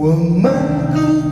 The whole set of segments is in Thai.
ว่ามันคุ้ม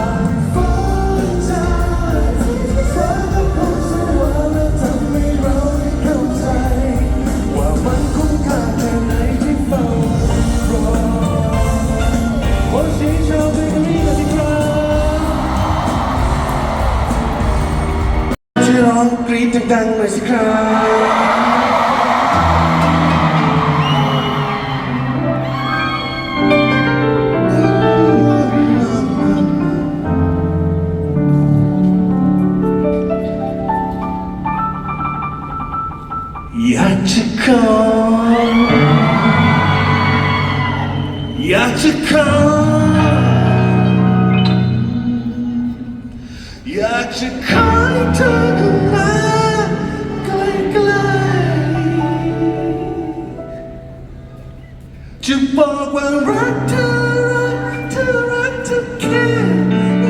ารอขอเสียงชาวเบเกอรี่กันอีกครั้งช่วยร้องกรี๊ดดังๆหน่อยสิครับ อยากจะขออยากจะขออยากจะขอให้เธอเข้ามาใกล้ๆจะบอกว่ารักเธอรักเธอรักเธอแค่ไหน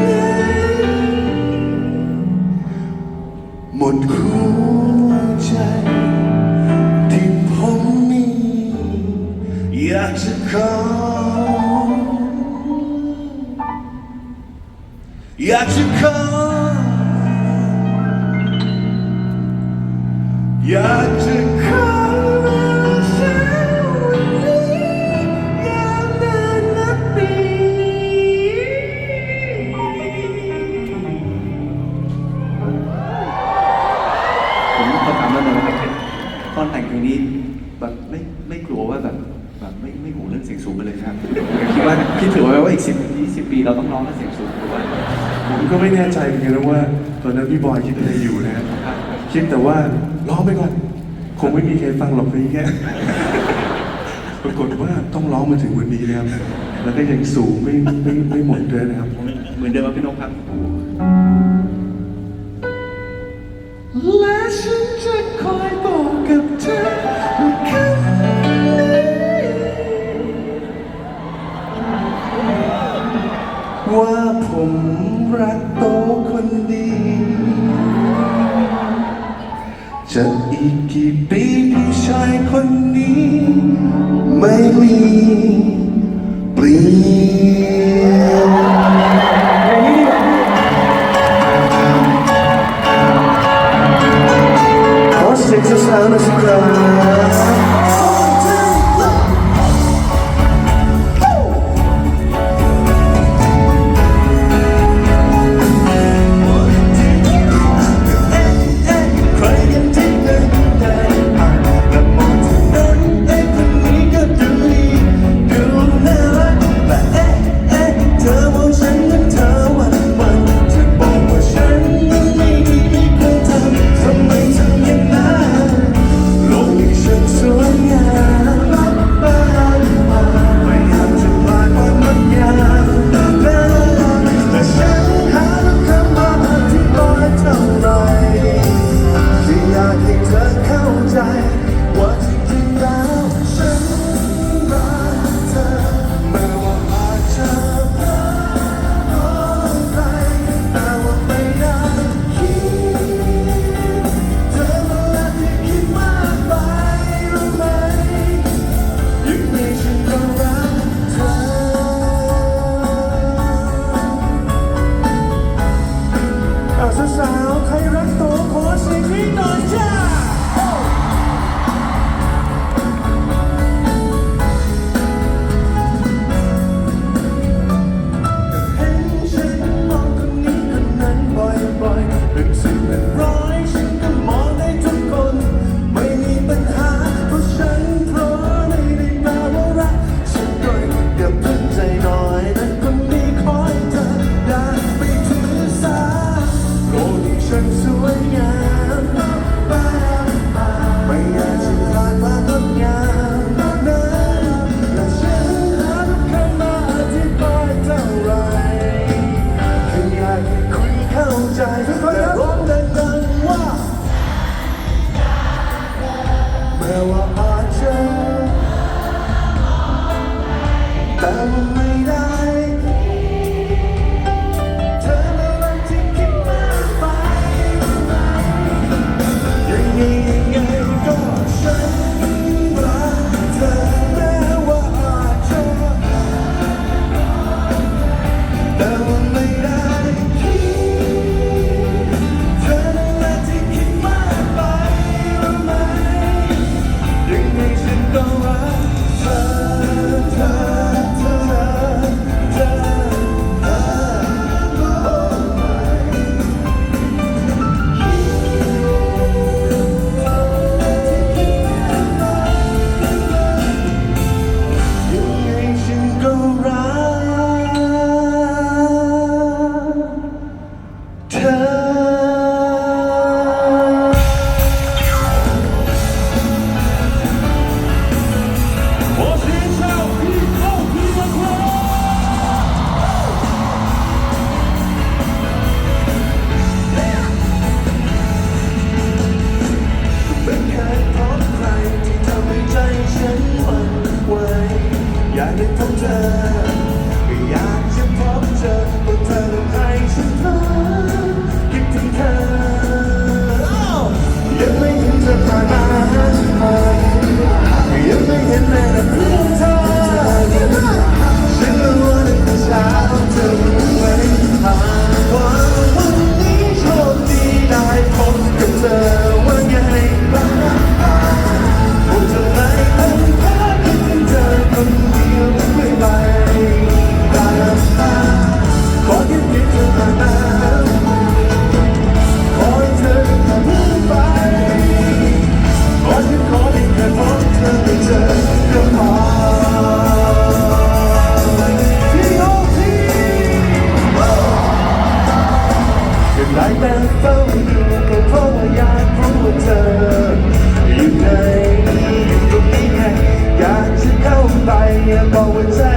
หมดหัากจะขออยากจะขออยากจะขอเช้าวันนี้ยาวนานนับปีผมขอถามแล้วหน่อยนะครับตอนแต่งเพลงนี้แบบไม่ไม่กลัวว่าแบบ แบบไม่ไม่ห่วงเรื่องเสียงสูงไปเลยครับคิดว่าคิดถือไว้ว่าอีกสิบยี่สิบปีเราต้องร้องแล้วเสียงสูงด้วยผมก็ไม่แน่ใจเหมือนกันนะว่า ตอนนั้นพี่บอยคิดอะไรอยู่นะครับคิดแต่ว่าร้องไปก่อน คงไม่มีใครฟังหรอกเพลงแค่ปรากฏว่าต้องร้องมาถึงวันนี้นะครับ แล้วก็ยังสูงไม่ไม่ไม่หมดด้วยนะครับ เหมือนเดิมครับพี่นกครับและ ว่าผมรักโตคนดี จะอีกกี่ปีที่ชายคนนี้ ไม่มีเปลี่ยนขอเสียงสาวๆหน่อยสิ casa sal. rainbow, it's